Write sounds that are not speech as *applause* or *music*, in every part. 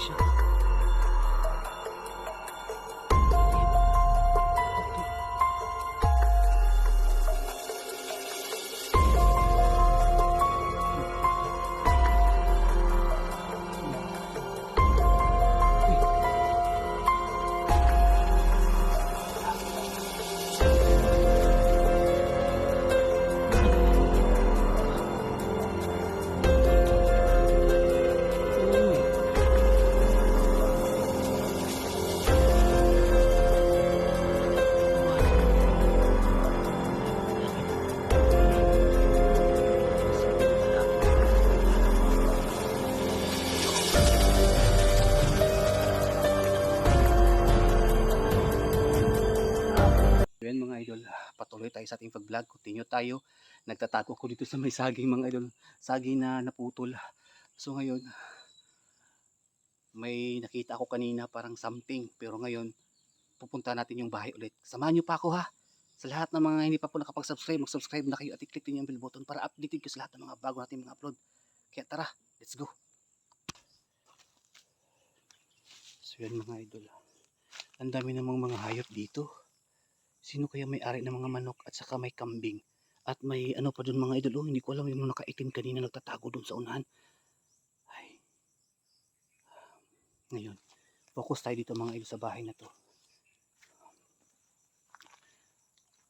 siya. Tayo sa ating pag-vlog. Continue tayo. Nagtatago ko dito sa may saging mga idol. Saging na naputol. So ngayon, may nakita ako kanina parang something. Pero ngayon, pupunta natin yung bahay ulit. Samahan nyo pa ako ha. Sa lahat ng mga hindi pa po nakapag-subscribe, mag-subscribe na kayo at i-click din yung bell button para updated kayo sa lahat ng mga bago natin mga upload. Kaya tara, let's go. So yan mga idol. Ang dami namang mga hayop dito. Sino kaya may-ari ng mga manok at saka may kambing? At may ano pa doon mga idol, oh, hindi ko alam yung nakaitim kanina nagtatago doon sa unahan. Ay. Ngayon, focus tayo dito mga idol sa bahay na to.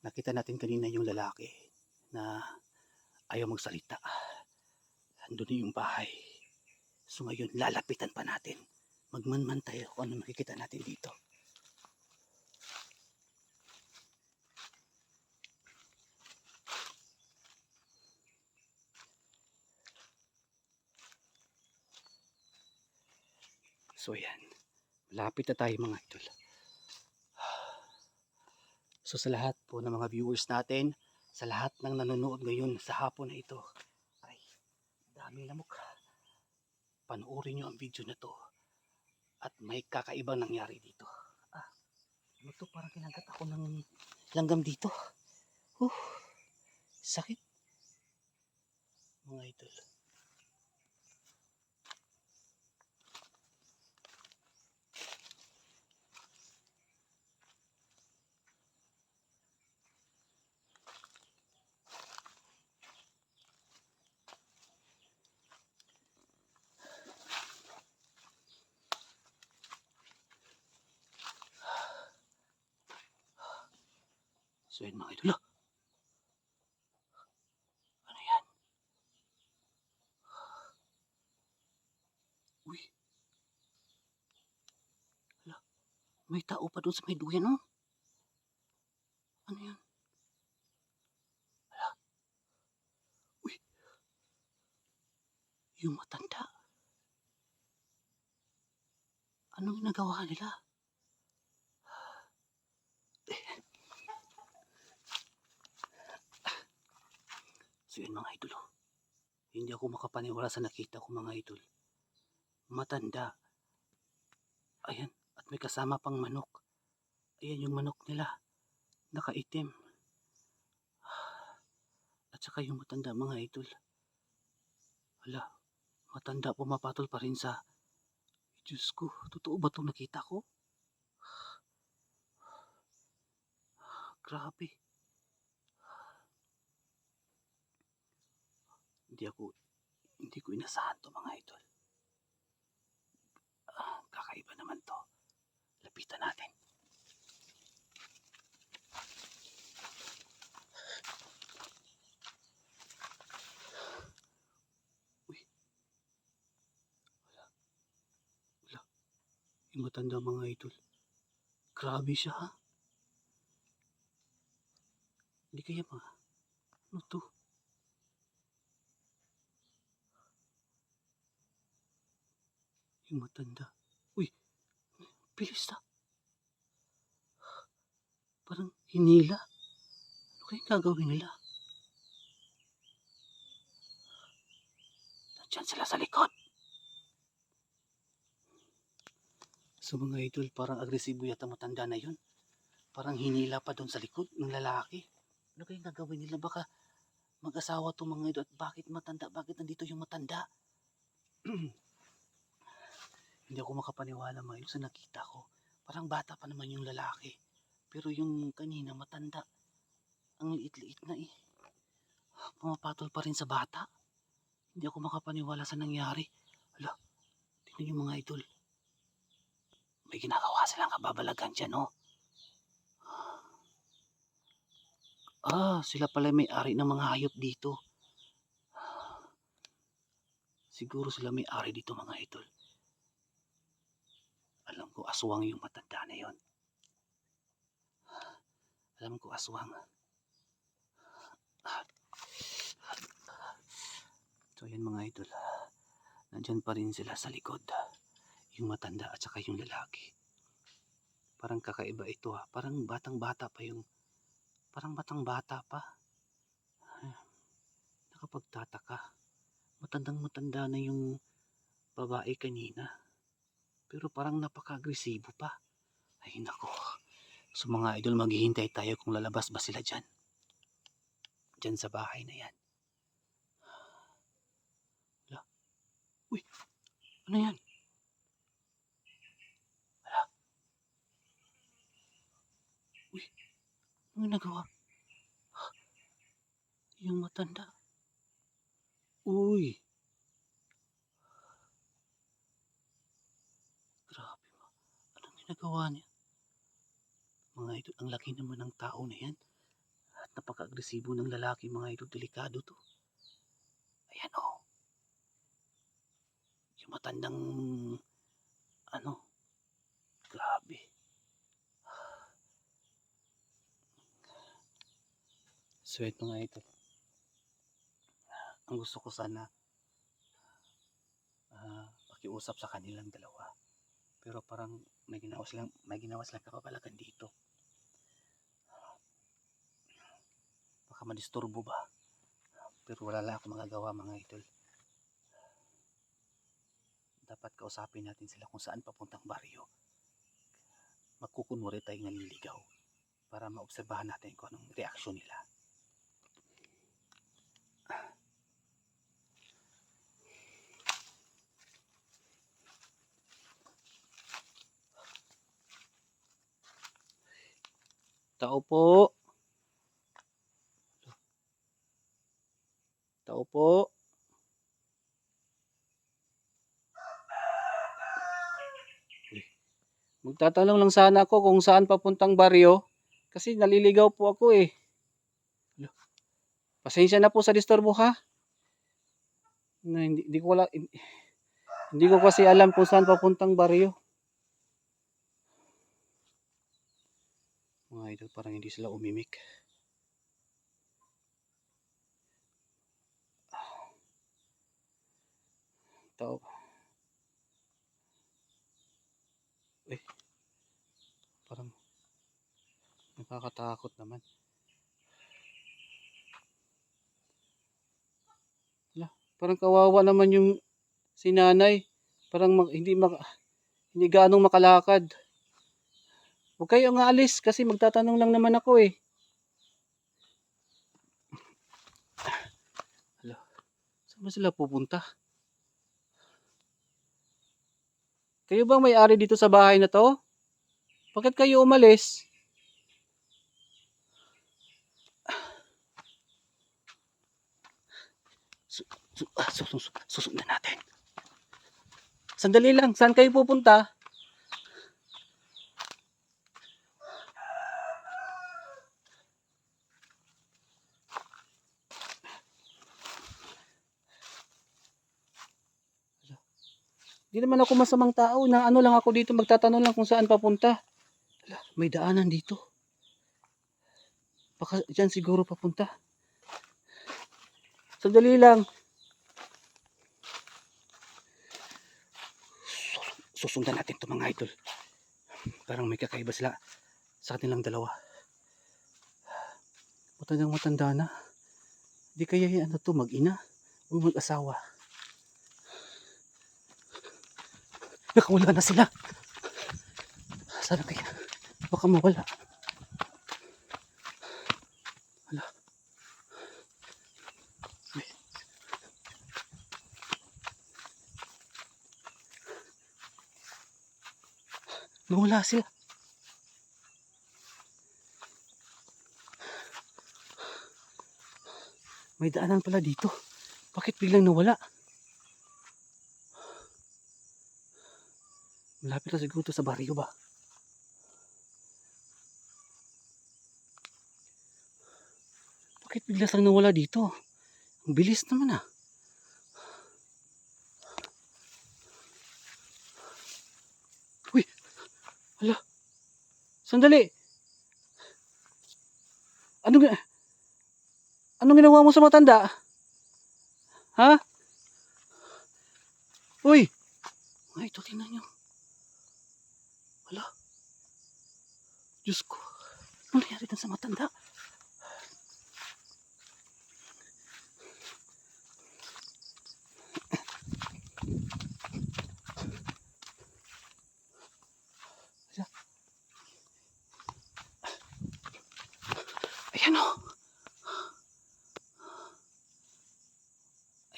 Nakita natin kanina yung lalaki na ayaw magsalita. Andun yung bahay. So ngayon, lalapitan pa natin. Magmanman tayo kung ano makikita natin dito. So yan. Malapit na tayo mga idol. So sa lahat po ng mga viewers natin, sa lahat ng nanonood ngayon sa hapon na ito, ay dami lamok. Panoorin nyo ang video na to at may kakaibang nangyari dito. Ah, ano to? Parang kinagat ako ng langgam dito. Huh, sakit. Mga idol. May tao pa doon sa may duyan oh. Ano yan? Hala. Uy. Yung matanda. Anong ginagawa nila? *sighs* So yun mga idol. oh. Hindi ako makapaniwala sa nakita ko mga idol. Matanda. Ayan. May kasama pang manok. Ayan yung manok nila. Nakaitim. At saka yung matanda mga idol. Hala. Matanda pumapatol pa rin sa... Diyos ko. Totoo ba itong nakita ko? Grabe. Hindi ako, hindi ko inasahan to mga idol. Ah, kakaiba naman to. Lapitan natin. Uy. Wala. Wala. Yung matanda mga idol. Grabe siya ha. Hindi kaya mga, ano to? Yung matanda. Uy, bilis na. Parang hinila. Ano kayang gagawin nila? Nandiyan sila sa likod. So mga idol, parang agresibo yata matanda na yun. Parang hinila pa doon sa likod ng lalaki. Ano kayang gagawin nila? Baka mag-asawa to mga idol. At bakit matanda? Bakit nandito yung matanda? *clears throat* Hindi ako makapaniwala mga idol sa nakita ko. Parang bata pa naman yung lalaki. Pero yung kanina matanda. Ang liit-liit na eh. Pumapatol pa rin sa bata. Hindi ako makapaniwala sa nangyari. Hala, tingnan yung mga idol. May ginagawa silang kababalagan dyan, oh. Ah, sila pala may-ari ng mga hayop dito. Siguro sila may-ari dito mga idol. Alam ko aswang yung matanda na yon. Alam ko aswang. So yan mga idol. Nandyan pa rin sila sa likod. Yung matanda at saka yung lalaki. Parang kakaiba ito ha. Parang batang bata pa yung parang batang bata pa. Nakapagtataka. Matandang matanda na yung babae kanina. Pero parang napaka-agresibo pa. Ay nako. So mga idol, maghihintay tayo kung lalabas ba sila dyan. Dyan sa bahay na yan. Wala. Uy, ano yan? Wala. Uy, ano nagawa? *gasps* Yung matanda. Uy. Grabe ma. Anong ginagawa niya? Mga idol, ang laki naman ng tao na yan. At napaka-agresibo ng lalaki, mga idol. Delikado to. Ayan o. Oh. Yung matandang, ano, grabe. Sweet mga idol. Ang gusto ko sana, ah, pakiusap sa kanilang dalawa. Pero parang may ginawa silang, may ginawa silang kapabalagan dito. Baka madisturbo ba? Pero wala lang ako magagawa mga idol. Dapat kausapin natin sila kung saan papuntang baryo. Magkukunwari tayong naliligaw para maobserbahan natin kung anong reaksyon nila. Tao po. Tao po. Magtatanong lang sana ako kung saan papuntang baryo. Kasi naliligaw po ako eh. Pasensya na po sa disturbo ha. Na, hindi, hindi ko wala, hindi, hindi ko kasi alam kung saan papuntang baryo. Mga idol, parang hindi sila umimik. Tao. Eh. Parang nakakatakot naman. Wala, parang kawawa naman yung si nanay. Parang mag- hindi mak hindi gaanong makalakad. Huwag kayo nga alis kasi magtatanong lang naman ako eh. Hala, saan ba sila pupunta? Kayo bang may-ari dito sa bahay na to? Bakit kayo umalis? Ah, su su susundan natin. Sandali lang, saan kayo pupunta? Hindi naman ako masamang tao na ano lang ako dito magtatanong lang kung saan papunta. Hala, may daanan dito. Baka dyan siguro papunta. Sandali lang. Sus- Susundan natin to mga idol. Parang may kakaiba sila sa kanilang dalawa. Matandang matanda na. Di kaya yan ano to mag-ina o mag-asawa. Nakawala na sila. Sana kaya. Baka mawala. Hala. Uy. Nawala sila. May daanan pala dito. Bakit biglang nawala? Malapit na siguro sa baryo ba? Bakit bigla sang nawala dito? Ang bilis naman ah. Uy! Hala! Sandali! Ano ga... Anong ginawa mo sa matanda? Ha? Uy! Ay, ito, tingnan nyo. Diyos ko. Ano nangyari sa matanda? Ayan o.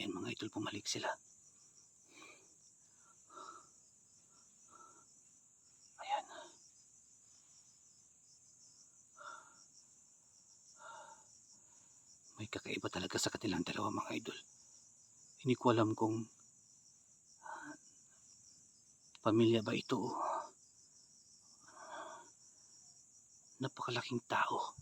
Ayan mga idol, bumalik sila. Ayan. May kakaiba kanilang dalawa mga idol. Hindi ko alam kung ah, pamilya ba ito o napakalaking tao.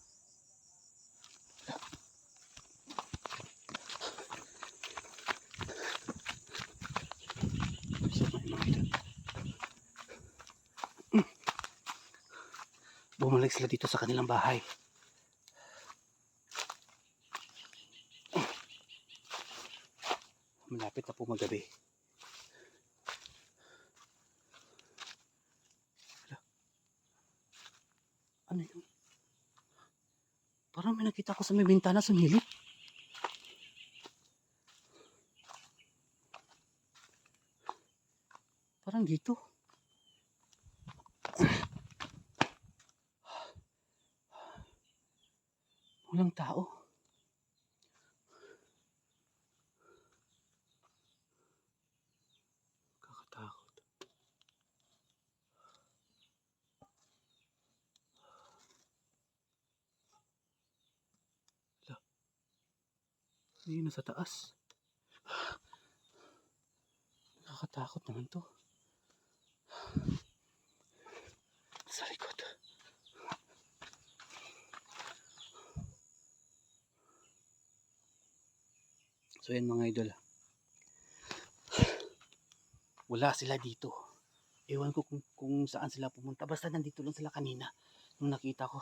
Bumalik sila dito sa kanilang bahay. Malapit na po magabi. Hala. Ano yun? Parang may nakita ko sa may bintana sumilip. Parang dito. Walang tao. Kakatakot. Hala. Ano yun nasa taas? Nakakatakot naman to. Sa likod. So yan mga idol. Wala sila dito. Ewan ko kung, kung saan sila pumunta. Basta nandito lang sila kanina. Nung nakita ko.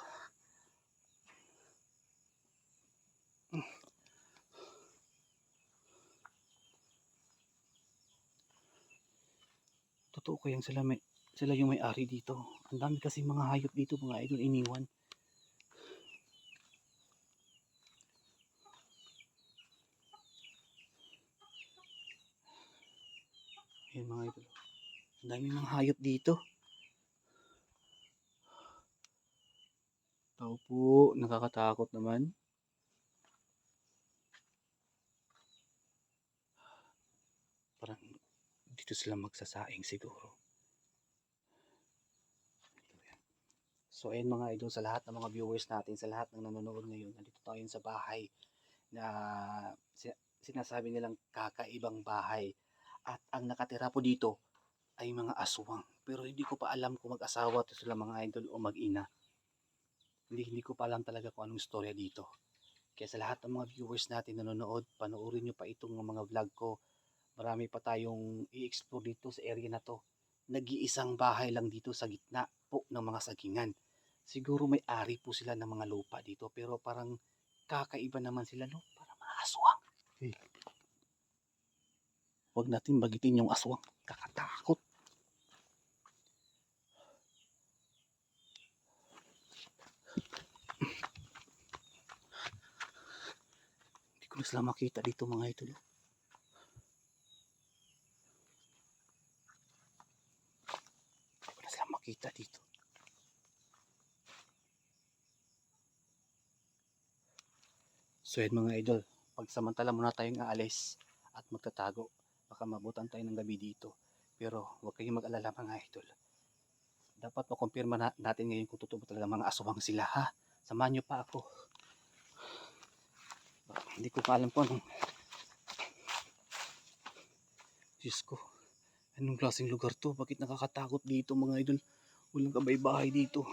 Ko yung sila, may, sila yung may-ari dito. Ang dami kasi mga hayop dito mga idol iniwan. Ayan mga idol. Ang dami mga hayop dito. Tao po, nakakatakot naman. Parang dito sila magsasaing siguro. So ayun mga idol, sa lahat ng mga viewers natin, sa lahat ng nanonood ngayon, nandito tayo sa bahay na si- sinasabi nilang kakaibang bahay. At ang nakatira po dito ay mga aswang. Pero hindi ko pa alam kung mag-asawa to sila mga idol o mag-ina. Hindi, hindi ko pa alam talaga kung anong storya dito. Kaya sa lahat ng mga viewers natin nanonood, panoorin nyo pa itong mga vlog ko. Marami pa tayong i-explore dito sa area na to. Nag-iisang bahay lang dito sa gitna po ng mga sagingan. Siguro may ari po sila ng mga lupa dito pero parang kakaiba naman sila no? Parang mga aswang. Eh. Huwag natin bagitin yung aswang. Kakatakot. Hindi ko na sila makita dito mga idol. Hindi ko na sila makita dito. So yan mga idol, pagsamantala muna tayong aalis at magtatago. Baka mabutan tayo ng gabi dito. Pero huwag kayong mag-alala mga idol. Dapat makumpirma na, natin ngayon kung totoo talaga mga aswang sila ha. Samahan nyo pa ako. Hindi ko pa alam kung anong... Diyos ko. Anong klaseng lugar to? Bakit nakakatakot dito mga idol? Walang kabay-bahay dito.